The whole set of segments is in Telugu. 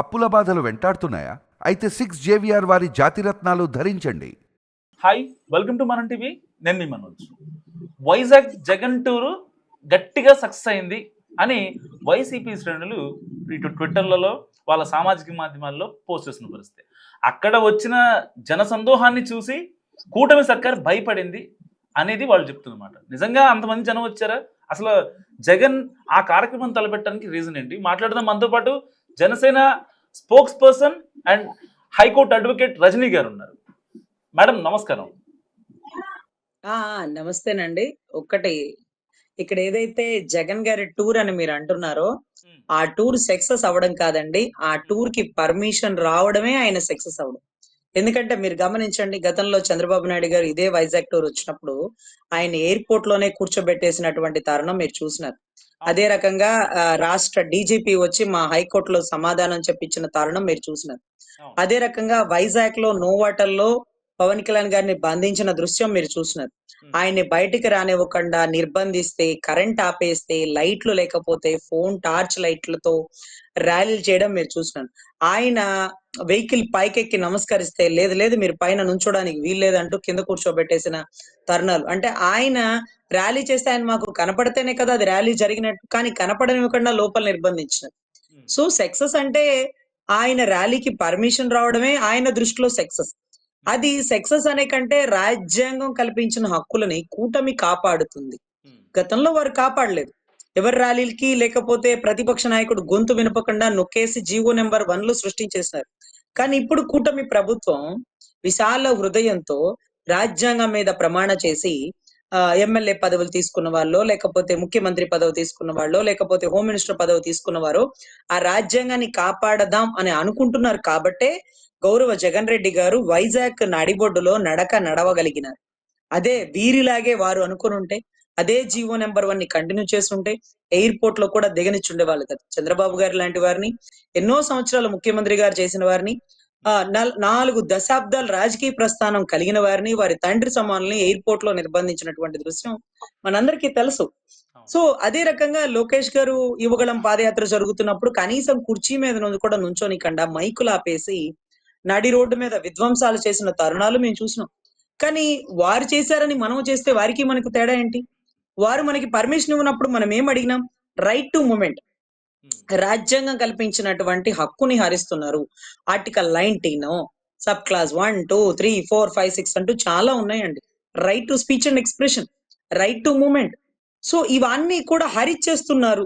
అప్పుల బాధలు వెంటాడుతున్నాయా? అయితే సిక్స్ జేవిఆర్ వారి జాతిరత్నాలు ధరించండి. Hi welcome to Manam TV నేను మీ మనోజ్. వైజాగ్ జగన్ టూరు గట్టిగా సక్సెస్ అయింది అని వైసీపీ శ్రేణులు ఇటు ట్విట్టర్లలో వాళ్ళ సామాజిక మాధ్యమాల్లో పోస్ట్ చేసిన పరిస్థితి. అక్కడ వచ్చిన జన సందోహాన్ని చూసి కూటమి సర్కార్ భయపడింది అనేది వాళ్ళు చెప్తున్నమాట. నిజంగా అంతమంది జనం వచ్చారా? అసలు జగన్ ఆ కార్యక్రమం తలపెట్టడానికి రీజన్ ఏంటి? మాట్లాడదాం. మనతో పాటు Janasena spokesperson and high court advocate Rajini గారు ఉన్నారు మేడం నమస్కారం! నమస్తేనండి. ఒక్కటి ఇక్కడ ఏదైతే జగన్ గారి టూర్ అని మీరు అంటున్నారో, ఆ టూర్ సక్సెస్ అవ్వడం కాదండి. ఆ టూర్‌కి పర్మిషన్ రావడమే ఆయన సక్సెస్ అవ్వడం. ఎందుకంటే మీరు గమనించండి గతంలో చంద్రబాబు నాయుడు గారు ఇదే వైజాగ్ టూర్ వచ్చినప్పుడు ఆయన ఎయిర్‌పోర్ట్‌లోనే కూర్చోబెట్టేసినటువంటి తరుణం మీరు చూసినారు. అదే రకంగా రాష్ట్ర డీజీపీ వచ్చి మా హైకోర్ట్‌లో సమాధానం చెప్పించిన తరుణం మీరు చూసినారు. అదే రకంగా వైజాగ్‌లో నోవాటల్‌లో పవన్ కళ్యాణ్ గారిని బంధించిన దృశ్యం మీరు చూసినారు. ఆయన్ని బయటికి రానివ్వకుండా నిర్బంధిస్తే, కరెంట్ ఆపేస్తే, లైట్లు లేకపోతే ఫోన్ టార్చ్ లైట్లతో ర్యాలీలు చేయడం మీరు చూసినారు. ఆయన వెహికల్ పైకెక్కి నమస్కరిస్తే లేదు లేదు మీరు పైన నుంచోడానికి వీల్లేదంటూ కింద కూర్చోబెట్టేసిన తరుణాలు. అంటే ఆయన ర్యాలీ చేస్తే ఆయన మాకు కనపడితేనే కదా అది ర్యాలీ జరిగినట్టు. కానీ కనపడనివ్వకుండా లోపల నిర్బంధించినారు. సో సక్సెస్ అంటే ఆయన ర్యాలీకి పర్మిషన్ రావడమే ఆయన దృష్టిలో సక్సెస్. అది సక్సెస్ అనే కంటే రాజ్యాంగం కల్పించిన హక్కులని కూటమి కాపాడుతుంది. గతంలో వారు కాపాడలేదు. ఎవరి ర్యాలీలకి లేకపోతే ప్రతిపక్ష నాయకుడు గొంతు వినపకుండా నొక్కేసి జీవో నెంబర్ 1లు సృష్టించేసినారు. కానీ ఇప్పుడు కూటమి ప్రభుత్వం విశాల హృదయంతో రాజ్యాంగం మీద ప్రమాణ చేసి ఎమ్మెల్యే పదవులు తీసుకున్న వాళ్ళో, లేకపోతే ముఖ్యమంత్రి పదవి తీసుకున్న వాళ్ళో, లేకపోతే హోమ్ మినిస్టర్ పదవి తీసుకున్నవారో ఆ రాజ్యాంగాన్ని కాపాడదాం అని అనుకుంటున్నారు కాబట్టే గౌరవ జగన్ రెడ్డి గారు వైజాగ్ నడిబొడ్డులో నడక నడవగలిగినారు. అదే వీరిలాగే వారు అనుకునుంటే అదే జీవో నెంబర్ 1ని కంటిన్యూ చేసుంటే ఎయిర్‌పోర్ట్‌లో కూడా దిగనిచ్చుండేవాళ్ళు కాదు. చంద్రబాబు గారు లాంటి వారిని ఎన్నో సంవత్సరాలు ముఖ్యమంత్రి గారు చేసిన వారిని ఆహ్, నల్ 4 దశాబ్దాల రాజకీయ ప్రస్థానం కలిగిన వారిని, వారి తండ్రి సమానుల్ని ఎయిర్‌పోర్ట్‌లో నిర్బంధించినటువంటి దృశ్యం మనందరికీ తెలుసు. సో అదే రకంగా లోకేష్ గారు యువగళం పాదయాత్ర జరుగుతున్నప్పుడు కనీసం కుర్చీ మీద నుంచి కూడా నుంచోనికుండా మైకులు ఆపేసి నడి రోడ్డు మీద విధ్వంసాలు చేసిన తరుణాలు మేము చూసినాం. కానీ వారు చేశారని మనం చేస్తే వారికి మనకు తేడా ఏంటి? వారు మనకి పర్మిషన్ ఇవ్వనప్పుడు మనం ఏం అడిగినాం? Right to movement. రాజ్యాంగం కల్పించినటువంటి హక్కుని హరిస్తున్నారు. ఆర్టికల్ 19 సబ్ క్లాస్ 1, 2, 3, 4, 5, 6 అంటూ చాలా ఉన్నాయండి. Right to speech and expression, right to movement. So ఇవన్నీ కూడా హరించేస్తున్నారు.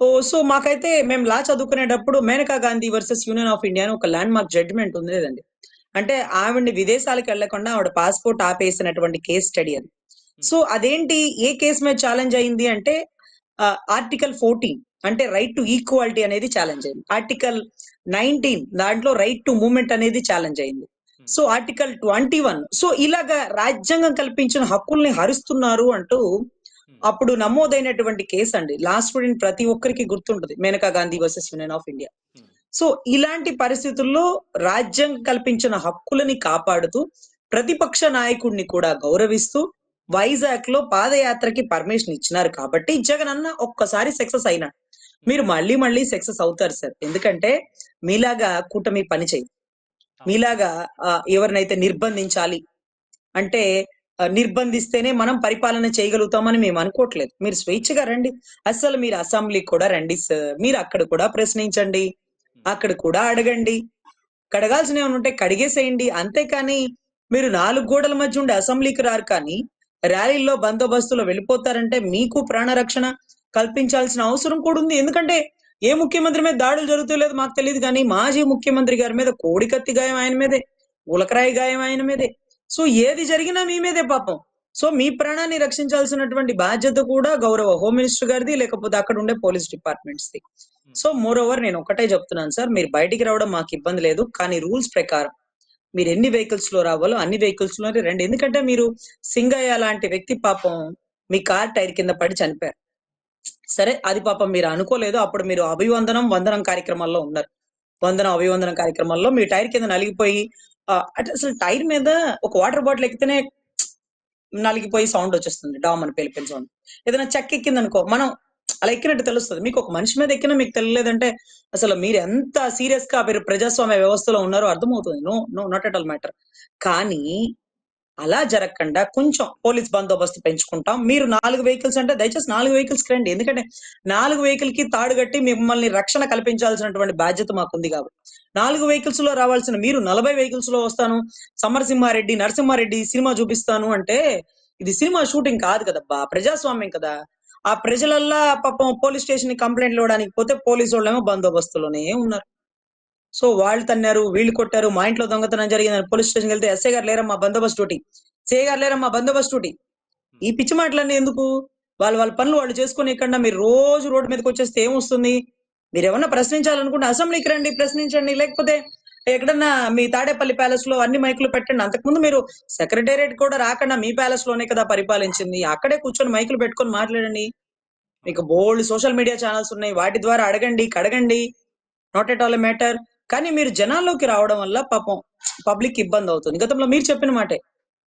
సో మాకైతే మేము లా చదువుకునేటప్పుడు Maneka Gandhi versus Union of India అని ఒక ల్యాండ్ మార్క్ జడ్జ్‌మెంట్ ఉండేదండి. అంటే ఆవిడని విదేశాలకు వెళ్ళకుండా ఆవిడ పాస్‌పోర్ట్ ఆపేసినటువంటి కేస్ స్టడీ అది. సో అదేంటి ఏ కేస్ మీద ఛాలెంజ్ అయింది అంటే ఆర్టికల్ 14 అంటే రైట్ టు ఈక్వాలిటీ అనేది ఛాలెంజ్ అయింది. ఆర్టికల్ 19 దాంట్లో రైట్ టు మూవ్‌మెంట్ అనేది ఛాలెంజ్ అయింది. సో ఆర్టికల్ 21 సో ఇలాగా రాజ్యాంగం కల్పించిన హక్కుల్ని హరిస్తున్నారు అంటూ అప్పుడు నమోదైనటువంటి కేస్ అండి. లాస్ట్ స్టూడెంట్ ప్రతి ఒక్కరికి గుర్తుంటది. Maneka Gandhi versus Union of India. So ఇలాంటి పరిస్థితుల్లో రాజ్యం కల్పించిన హక్కులని కాపాడుతూ ప్రతిపక్ష నాయకుడిని కూడా గౌరవిస్తూ వైజాగ్లో పాదయాత్రకి పర్మిషన్ ఇచ్చినారు కాబట్టి జగన్ అన్న ఒక్కసారి సక్సెస్ అయినాడు. మీరు మళ్ళీ మళ్ళీ సక్సెస్ అవుతారు సార్. ఎందుకంటే మీలాగా కూటమి పని చేయదు. మీలాగా ఎవరినైతే నిర్బంధించాలి అంటే నిర్బంధిస్తేనే మనం పరిపాలన చేయగలుగుతామని మేము అనుకోవట్లేదు. మీరు స్వేచ్ఛగా రండి. అస్సలు మీరు అసెంబ్లీకి కూడా రండి సార్. మీరు అక్కడ కూడా ప్రశ్నించండి. అక్కడ కూడా అడగండి. కడగాల్సినవి ఏమైనా ఉంటే కడిగేసేయండి. అంతేకాని మీరు 4 గోడల మధ్య ఉండి అసెంబ్లీకి రారు కానీ ర్యాలీల్లో బందోబస్తులో వెళ్ళిపోతారంటే మీకు ప్రాణరక్షణ కల్పించాల్సిన అవసరం కూడా ఉంది. ఎందుకంటే ఏ ముఖ్యమంత్రి మీద దాడులు జరుగుతాయో మాకు తెలీదు గానీ మాజీ ముఖ్యమంత్రి గారి మీద కోడికత్తి గాయం ఆయన మీదే. ఉలకరాయి గాయం ఆయన మీదే. సో ఏది జరిగినా మీ మీదే పాపం. సో మీ ప్రాణాన్ని రక్షించాల్సినటువంటి బాధ్యత కూడా గౌరవ హోమ్ మినిస్టర్ గారిది లేకపోతే అక్కడ ఉండే పోలీస్ డిపార్ట్మెంట్స్‌ది. సో మోర్ ఓవర్ నేను ఒకటే చెప్తున్నాను సార్. మీరు బయటికి రావడం మాకు ఇబ్బంది లేదు. కానీ రూల్స్ ప్రకారం మీరు ఎన్ని వెహికల్స్లో రావాలో అన్ని వెహికల్స్లోనే రండి. ఎందుకంటే మీరు సింగయ్య లాంటి వ్యక్తి పాపం మీ కార్ టైర్ కింద పడి చనిపోయారు. సరే అది పాపం మీరు అనుకోలేదు. అప్పుడు మీరు అభివందనం, వందనం కార్యక్రమాల్లో ఉన్నారు. వందనం, అభివందనం కార్యక్రమాల్లో మీ టైర్ కింద నలిగిపోయి అంటే అసలు టైర్ మీద ఒక వాటర్ బాటిల్ ఎక్కితేనే నలిగిపోయి సౌండ్ వచ్చేస్తుంది. డామ్ అని పేలిపోయిన సౌండ్. ఏదైనా చెక్క ఎక్కిందనుకో మనం అలా ఎక్కినట్టు తెలుస్తుంది మీకు ఒక మనిషి మీద ఎక్కినా మీకు తెలియలేదంటే అసలు మీరు ఎంత సీరియస్గా మీరు ప్రజాస్వామ్య వ్యవస్థలో ఉన్నారో అర్థమవుతుంది no no not at all matter కానీ అలా జరగకుండా కొంచెం పోలీస్ బందోబస్తు పెంచుకుంటాం. మీరు నాలుగు వెహికల్స్ అంటే దయచేసి నాలుగు వెహికల్స్ రండి. ఎందుకంటే నాలుగు వెహికల్కి తాడు కట్టి మిమ్మల్ని రక్షణ కల్పించాల్సినటువంటి బాధ్యత మాకుంది కాబట్టి. నాలుగు వెహికల్స్లో రావాల్సిన మీరు నలభై వెహికల్స్లో వస్తాను. సమరసింహారెడ్డి నరసింహారెడ్డి సినిమా చూపిస్తాను అంటే ఇది సినిమా షూటింగ్ కాదు కదబ్బా ప్రజాస్వామ్యం కదా. ఆ ప్రజలల్లా పాపం పోలీస్ స్టేషన్కి కంప్లైంట్ ఇవ్వడానికి పోతే పోలీసు వాళ్ళేమో బందోబస్తులోనే ఉన్నారు. సో వాళ్ళు తన్నారు వీళ్ళు కొట్టారు మా ఇంట్లో దొంగతనం జరిగిందని పోలీస్ స్టేషన్కి వెళ్తే ఎస్ఐ గారు లేరమ్మా బందోబస్తు డ్యూటీ. సిఐ గారు లేరమ్మా బందోబస్తు డ్యూటీ. ఈ పిచ్చి మాటలన్నీ ఎందుకు? వాళ్ళు వాళ్ళ పనులు వాళ్ళు చేసుకుని ఇక్కడ మీరు రోజు రోడ్డు మీదకి వచ్చేస్తే ఏమొస్తుంది? మీరు ఏమన్నా ప్రశ్నించాలనుకుంటే అసెంబ్లీకి రండి ప్రశ్నించండి. లేకపోతే ఎక్కడన్నా మీ తాడేపల్లి ప్యాలెస్లో అన్ని మైకులు పెట్టండి. అంతకుముందు మీరు సెక్రటేరియట్ కూడా రాకుండా మీ ప్యాలెస్లోనే కదా పరిపాలించింది. అక్కడే కూర్చొని మైకులు పెట్టుకొని మాట్లాడండి. మీకు బోల్డ్ సోషల్ మీడియా ఛానల్స్ ఉన్నాయి. వాటి ద్వారా అడగండి కడగండి. Not at all matter. కానీ మీరు జనాల్లోకి రావడం వల్ల పాపం పబ్లిక్ ఇబ్బంది అవుతుంది. గతంలో మీరు చెప్పిన మాటే.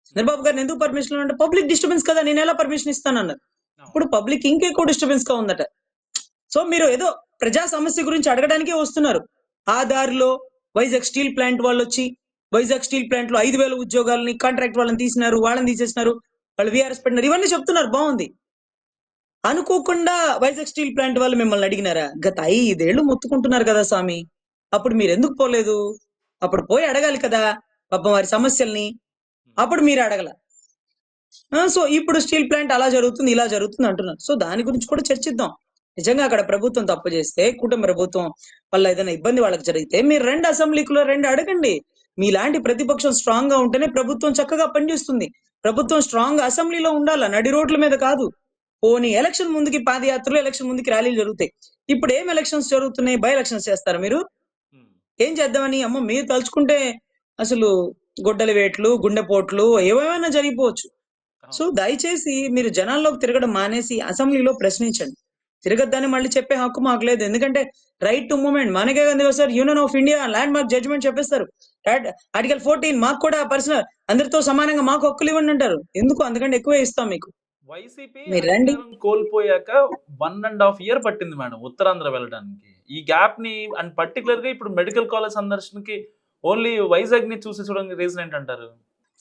చంద్రబాబు గారిని ఎందుకు పర్మిషన్ అంటే పబ్లిక్ డిస్టర్బెన్స్ కదా నేను ఎలా పర్మిషన్ ఇస్తానన్నారు ఇప్పుడు పబ్లిక్ ఇంకెక్కువ డిస్టర్బెన్స్గా ఉందట. సో మీరు ఏదో ప్రజా సమస్య గురించి అడగడానికే వస్తున్నారు. ఆ దారిలో వైజాగ్ స్టీల్ ప్లాంట్ వాళ్ళు వచ్చి వైజాగ్ స్టీల్ ప్లాంట్లో ఐదు వేల ఉద్యోగాలని కాంట్రాక్ట్ వాళ్ళని తీసినారు వాళ్ళని తీసేసినారు వాళ్ళు విఆర్ఎస్ పెట్టినారు. ఇవన్నీ చెప్తున్నారు బాగుంది. అనుకోకుండా వైజాగ్ స్టీల్ ప్లాంట్ వాళ్ళు మిమ్మల్ని అడిగినారా? గత ఐదేళ్ళు మొత్తుకుంటున్నారు కదా స్వామి. అప్పుడు మీరు ఎందుకు పోలేదు? అప్పుడు పోయి అడగాలి కదా పాపం వారి సమస్యల్ని. అప్పుడు మీరు అడగల. సో ఇప్పుడు స్టీల్ ప్లాంట్ అలా జరుగుతుంది ఇలా జరుగుతుంది అంటున్నారు. సో దాని గురించి కూడా చర్చిద్దాం. నిజంగా అక్కడ ప్రభుత్వం తప్పు చేస్తే కుటుంబ ప్రభుత్వం వల్ల ఏదైనా ఇబ్బంది వాళ్ళకి జరిగితే మీరు రెండు అసెంబ్లీకులో రెండు అడగండి. మీలాంటి ప్రతిపక్షం స్ట్రాంగ్గా ఉంటేనే ప్రభుత్వం చక్కగా పనిచేస్తుంది. ప్రభుత్వం స్ట్రాంగ్ అసెంబ్లీలో ఉండాల? నడి రోడ్ల మీద కాదు. పోనీ ఎలక్షన్ ముందుకి పాదయాత్రలు ఎలక్షన్ ముందుకి ర్యాలీలు జరుగుతాయి. ఇప్పుడు ఏం ఎలక్షన్స్ జరుగుతున్నాయి? బై ఎలక్షన్స్ చేస్తారా మీరు? ఏం చేద్దామని? అమ్మ మీరు తలుచుకుంటే అసలు గొడ్డలి వేట్లు గుండెపోట్లు ఏవేమైనా జరిగిపోవచ్చు. సో దయచేసి మీరు జనాల్లోకి తిరగడం మానేసి అసెంబ్లీలో ప్రశ్నించండి. తిరగద్దని మళ్ళీ చెప్పే హక్కు మాకు లేదు. ఎందుకంటే రైట్ టు మూమెంట్ మనకే కదా sir Union of India landmark judgment చెప్పేస్తారు. ఆర్టికల్ ఫోర్టీన్ మాకు కూడా పర్సనల్ అందరితో సమానంగా మాకు హక్కులు ఇవ్వండి అంటారు. ఎందుకు? అందుకంటే ఎక్కువే ఇస్తాం మీకు. వైసీపీ కోల్పోయాక వన్ అండ్ హాఫ్ ఇయర్ పట్టింది మేడం ఉత్తరాంధ్ర వెళ్ళడానికి. ఈ గ్యాప్ని అండ్ పర్టికులర్గా ఇప్పుడు మెడికల్ కాలేజ్ సందర్శనకి ఓన్లీ వైజాగ్ని చూసి చూడడానికి రీజన్ ఏంటంటారు?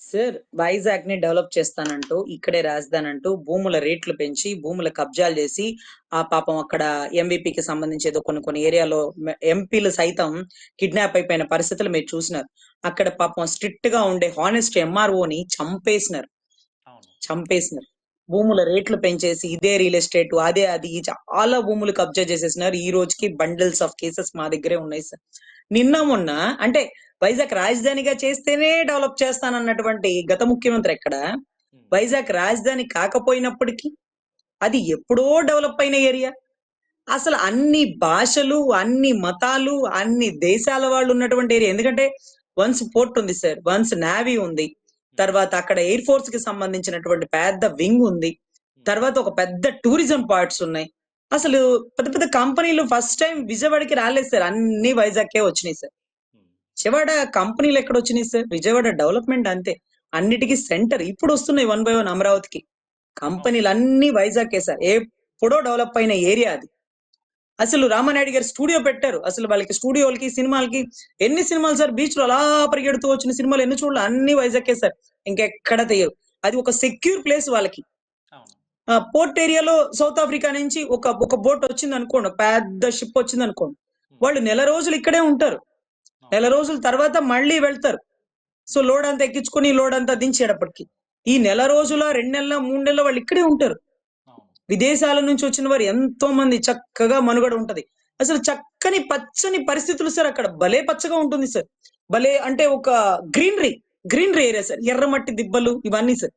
సార్ వైజాగ్ని డెవలప్ చేస్తానంటూ ఇక్కడే రాజధాని అంటూ భూముల రేట్లు పెంచి భూముల కబ్జాలు చేసి ఆ పాపం అక్కడ MVP కి సంబంధించి ఏదో కొన్ని కొన్ని ఏరియాలో ఎంపీలు సైతం కిడ్నాప్ అయిపోయిన పరిస్థితులు మీరు చూసినారు. అక్కడ పాపం స్ట్రిక్ట్గా ఉండే హానెస్ట్ని చంపేసినారు. చంపేసినారు. భూముల రేట్లు పెంచేసి ఇదే రియల్ ఎస్టేట్ అదే అది చాలా భూములు కబ్జా చేసేసినారు. ఈ రోజుకి బండిల్స్ ఆఫ్ కేసెస్ మా దగ్గరే ఉన్నాయి సార్ నిన్న మొన్న అంటే వైజాగ్ రాజధానిగా చేస్తేనే డెవలప్ చేస్తానన్నటువంటి గత ముఖ్యమంత్రి ఎక్కడ? వైజాగ్ రాజధాని కాకపోయినప్పటికీ అది ఎప్పుడో డెవలప్ అయిన ఏరియా. అసలు అన్ని భాషలు అన్ని మతాలు అన్ని దేశాల వాళ్ళు ఉన్నటువంటి ఏరియా. ఎందుకంటే వన్స్ పోర్ట్ ఉంది సార్ వన్స్ నావీ ఉంది. తర్వాత అక్కడ ఎయిర్ ఫోర్స్కి సంబంధించినటువంటి పెద్ద వింగ్ ఉంది. తర్వాత ఒక పెద్ద టూరిజం పార్ట్స్ ఉన్నాయి. అసలు పెద్ద పెద్ద కంపెనీలు ఫస్ట్ టైం విజయవాడకి రాలేదు సార్. అన్ని వైజాగ్కే వచ్చినాయి సార్. విజయవాడ కంపెనీలు ఎక్కడ వచ్చినాయి సార్? విజయవాడ డెవలప్మెంట్ అంతే. అన్నిటికీ సెంటర్ ఇప్పుడు వస్తున్నాయి వన్ బై వన్ అమరావతికి. కంపెనీలు అన్ని వైజాగ్కే సార్. ఎప్పుడో డెవలప్ అయిన ఏరియా అది. అసలు రామానాయుడు గారు స్టూడియో పెట్టారు. అసలు వాళ్ళకి స్టూడియోలకి సినిమాలకి ఎన్ని సినిమాలు సార్? బీచ్లో అలా పరిగెడుతూ వచ్చిన సినిమాలు ఎన్ని చూడాలి. అన్ని వైజాగ్కే సార్. ఇంకెక్కడ తీయరు. అది ఒక సెక్యూర్ ప్లేస్ వాళ్ళకి. పోర్ట్ ఏరియాలో సౌత్ ఆఫ్రికా నుంచి ఒక ఒక బోట్ వచ్చింది అనుకోండి. పెద్ద షిప్ వచ్చింది అనుకోండి. వాళ్ళు నెల రోజులు ఇక్కడే ఉంటారు. నెల రోజుల తర్వాత మళ్ళీ వెళ్తారు. సో లోడ్ అంతా ఎక్కించుకొని లోడ్ అంతా దించేటప్పటికి. ఈ నెల రోజుల రెండు నెలల మూడు నెలల వాళ్ళు ఇక్కడే ఉంటారు. విదేశాల నుంచి వచ్చిన వారు ఎంతో మంది చక్కగా మనుగడ ఉంటది. అసలు చక్కని పచ్చని పరిస్థితులు సార్ అక్కడ. భలే పచ్చగా ఉంటుంది సార్. భలే అంటే ఒక గ్రీనరీ గ్రీనరీ ఏరియా సార్. ఎర్రమట్టి దిబ్బలు ఇవన్నీ సార్.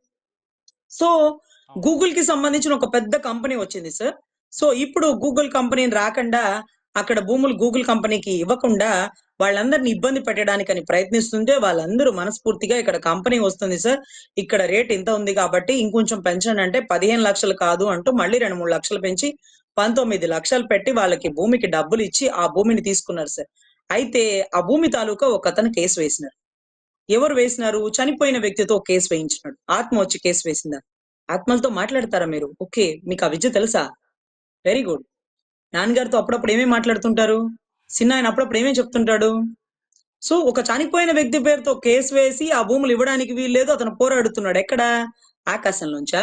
సో గూగుల్కి సంబంధించిన ఒక పెద్ద కంపెనీ వచ్చింది సార్. సో ఇప్పుడు గూగుల్ కంపెనీని రాకుండా అక్కడ భూములు గూగుల్ కంపెనీకి ఇవ్వకుండా వాళ్ళందరిని ఇబ్బంది పెట్టడానికని ప్రయత్నిస్తుంటే వాళ్ళందరూ మనస్ఫూర్తిగా ఇక్కడ కంపెనీ వస్తుంది సార్. ఇక్కడ రేట్ ఇంత ఉంది కాబట్టి ఇంకొంచెం పెంచండి అంటే పదిహేను లక్షలు కాదు అంటూ మళ్ళీ రెండు మూడు లక్షలు పెంచి పంతొమ్మిది లక్షలు పెట్టి వాళ్ళకి భూమికి డబ్బులు ఇచ్చి ఆ భూమిని తీసుకున్నారు సార్. అయితే ఆ భూమి తాలూకా ఒక అతను కేసు వేసినారు. ఎవరు వేసినారు? చనిపోయిన వ్యక్తితో కేసు వేయించినాడు. ఆత్మ వచ్చి కేసు వేసిందా? ఆత్మలతో మాట్లాడతారా మీరు? ఓకే మీకు ఆ విద్య తెలుసా? Very good. నాన్నగారితో అప్పుడప్పుడు ఏమేమి మాట్లాడుతుంటారు? చిన్న ఆయన అప్పుడప్పుడు ఏమేమి చెప్తుంటాడు? సో ఒక చనిపోయిన వ్యక్తి పేరుతో కేసు వేసి ఆ భూములు ఇవ్వడానికి వీల్లేదు అతను పోరాడుతున్నాడు. ఎక్కడ? ఆకాశం నుంచా?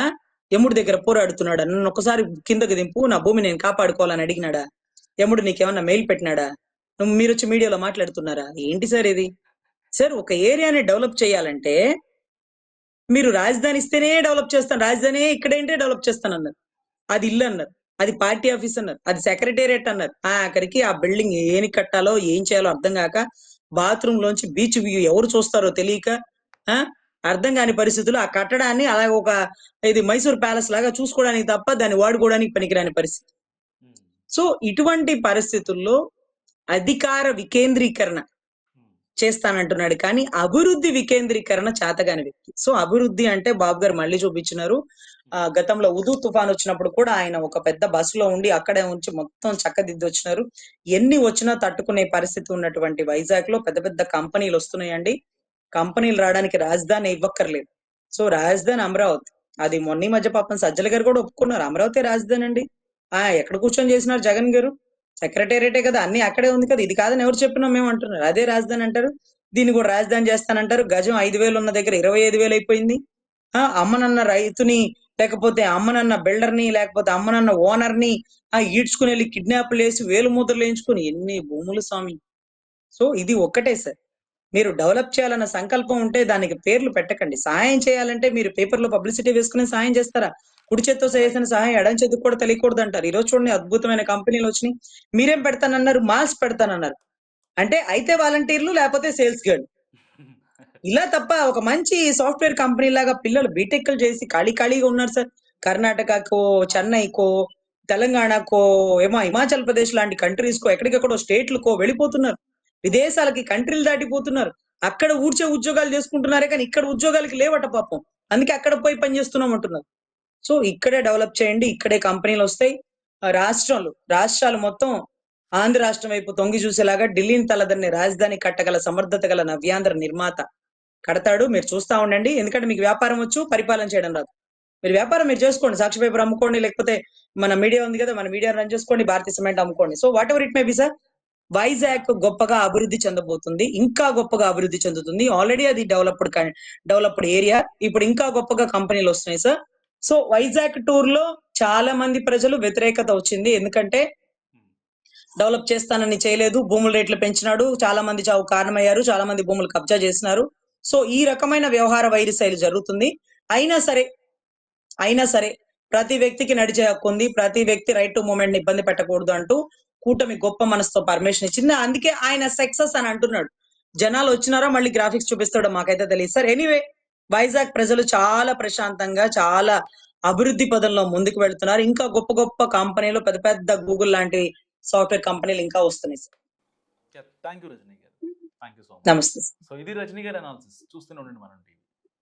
యముడి దగ్గర పోరాడుతున్నాడా? నన్ను ఒకసారి కిందకి దింపు నా భూమి నేను కాపాడుకోవాలని అడిగినాడా? యముడు నీకేమన్నా మెయిల్ పెట్టినాడా? నువ్వు మీరు వచ్చి మీడియాలో మాట్లాడుతున్నారా? ఏంటి సార్ ఇది? సార్ ఒక ఏరియాని డెవలప్ చేయాలంటే మీరు రాజధాని ఇస్తేనే డెవలప్ చేస్తాను రాజధాని ఇక్కడేంటే డెవలప్ చేస్తానన్నారు. అది ఇల్లు అన్నారు. అది పార్టీ ఆఫీస్ అన్నారు. అది సెక్రటేరియట్ అన్నారు. ఆ అక్కడికి ఆ బిల్డింగ్ ఏని కట్టాలో ఏం చేయాలో అర్థం కాక బాత్రూమ్ లోంచి బీచ్ వ్యూ ఎవరు చూస్తారో తెలియక ఆ? అర్థం కాని పరిస్థితులు ఆ కట్టడాన్ని అలాగ ఒక ఇది మైసూర్ ప్యాలెస్ లాగా చూసుకోవడానికి తప్ప దాన్ని వాడుకోవడానికి పనికిరాని పరిస్థితి. సో ఇటువంటి పరిస్థితుల్లో అధికార వికేంద్రీకరణ చేస్తానంటున్నాడు. కానీ అభివృద్ధి వికేంద్రీకరణ చేతగాని వ్యక్తి. సో అభివృద్ధి అంటే బాబు గారు మళ్ళీ చూపించినారు. గతంలో ఉదు తుఫాన్ వచ్చినప్పుడు కూడా ఆయన ఒక పెద్ద బస్సులో ఉండి అక్కడే ఉంచి మొత్తం చక్కదిద్ది వచ్చినారు. ఎన్ని వచ్చినా తట్టుకునే పరిస్థితి ఉన్నటువంటి వైజాగ్లో పెద్ద పెద్ద కంపెనీలు వస్తున్నాయండి. కంపెనీలు రావడానికి రాజధాని ఇవ్వక్కర్లేదు. సో రాజధాని అమరావతి. అది మొన్న మధ్య పాపం సజ్జల గారు కూడా ఒప్పుకున్నారు. అమరావతి రాజధాని అండి. ఆ ఎక్కడ కూర్చొని చేసినారు జగన్ గారు? సెక్రటేరియటే కదా. అన్ని అక్కడే ఉంది కదా. ఇది కాదని ఎవరు చెప్పినా మేము అంటున్నారు. అదే రాజధాని అంటారు. దీన్ని కూడా రాజధాని చేస్తానంటారు. గజం ఐదు వేలు ఉన్న దగ్గర ఇరవై ఐదు వేలు అయిపోయింది. ఆ అమ్మనన్న రైతుని లేకపోతే అమ్మనన్న బిల్డర్ని లేకపోతే అమ్మనన్న ఓనర్ని ఆ ఈడ్చుకుని వెళ్ళి కిడ్నాప్లు వేసి వేలు ముద్రలు వేయించుకుని ఎన్ని భూములు స్వామి. సో ఇది ఒక్కటే సార్. మీరు డెవలప్ చేయాలన్న సంకల్పం ఉంటే దానికి పేర్లు పెట్టకండి. సహాయం చేయాలంటే మీరు పేపర్లో పబ్లిసిటీ వేసుకుని సహాయం చేస్తారా? కుడి చేత్తో చేసిన సహాయం ఎడం చేతికి కూడా తెలియకూడదు అంటారు. ఈ రోజు చూడండి అద్భుతమైన కంపెనీలు వచ్చినాయి. మీరేం పెడతానన్నారు? మాల్స్ పెడతానన్నారు. అంటే అయితే వాలంటీర్లు లేకపోతే సేల్స్ గర్ల్. ఇలా తప్ప ఒక మంచి సాఫ్ట్వేర్ కంపెనీ లాగా పిల్లలు బీటెక్లు చేసి ఖాళీ ఖాళీగా ఉన్నారు సార్. కర్ణాటకకో చెన్నైకో తెలంగాణకో ఏమో హిమాచల్ ప్రదేశ్ లాంటి కంట్రీస్ కో ఎక్కడికెక్కడో స్టేట్లకో వెళ్ళిపోతున్నారు. విదేశాలకి కంట్రీలు దాటిపోతున్నారు. అక్కడ ఊడ్చే ఉద్యోగాలు చేసుకుంటున్నారే కానీ ఇక్కడ ఉద్యోగాలకి లేవట పాపం. అందుకే అక్కడ పోయి పని చేస్తున్నాం అంటున్నారు. సో ఇక్కడే డెవలప్ చేయండి ఇక్కడే కంపెనీలు వస్తాయి. ఆ రాష్ట్రాలు రాష్ట్రాలు మొత్తం ఆంధ్ర రాష్ట్రం వైపు తొంగి చూసేలాగా ఢిల్లీని తలదన్ని రాజధాని కట్టగల సమర్థత గల నవ్యాంధ్ర నిర్మాత కడతాడు మీరు చూస్తా ఉండండి. ఎందుకంటే మీకు వ్యాపారం వచ్చు పరిపాలన చేయడం రాదు. మీరు వ్యాపారం మీరు చేసుకోండి. సాక్షి పేపర్ అమ్ముకోండి లేకపోతే మన మీడియా ఉంది కదా మన మీడియా రన్ చేసుకోండి భారతీయ cement అమ్ముకోండి. So whatever it may be sir Vizag గొప్పగా అభివృద్ధి చెందబోతుంది ఇంకా గొప్పగా అభివృద్ధి చెందుతుంది. ఆల్రెడీ అది డెవలప్డ్ డెవలప్డ్ ఏరియా ఇప్పుడు ఇంకా గొప్పగా కంపెనీలు వస్తున్నాయి సార్ సో వైజాగ్ టూర్లో చాలా మంది ప్రజలు వ్యతిరేకత వచ్చింది. ఎందుకంటే డెవలప్ చేస్తానని చేయలేదు భూముల రేట్లు పెంచినాడు. చాలా మంది చావు కారణమయ్యారు. చాలా మంది భూములు కబ్జా చేసినారు. సో ఈ రకమైన వ్యవహార వైరి శైలి జరుగుతుంది. అయినా సరే అయినా సరే ప్రతి వ్యక్తికి నడిచే హక్కు ఉంది. ప్రతి వ్యక్తి రైట్ టు మూమెంట్ని ఇబ్బంది పెట్టకూడదు అంటూ కూటమి గొప్ప మనసుతో పర్మిషన్ ఇచ్చింది. అందుకే ఆయన సక్సెస్ అని అంటున్నాడు. జనాలు వచ్చినారో? మళ్ళీ గ్రాఫిక్స్ చూపిస్తాడో మాకైతే తెలియదు. సార్ ఎనీవే వైజాగ్ ప్రజలు చాలా ప్రశాంతంగా చాలా అభివృద్ధి పదంలో ముందుకు వెళ్తున్నారు. ఇంకా గొప్ప గొప్ప కంపెనీలు పెద్ద పెద్ద గూగుల్ లాంటి సాఫ్ట్వేర్ కంపెనీలు ఇంకా వస్తున్నాయి sir thank you Rajini thank you so much. నమస్తే. సో ఇది రజనీ గారి అనాలిసిస్. చూస్తూనే ఉండండి మనం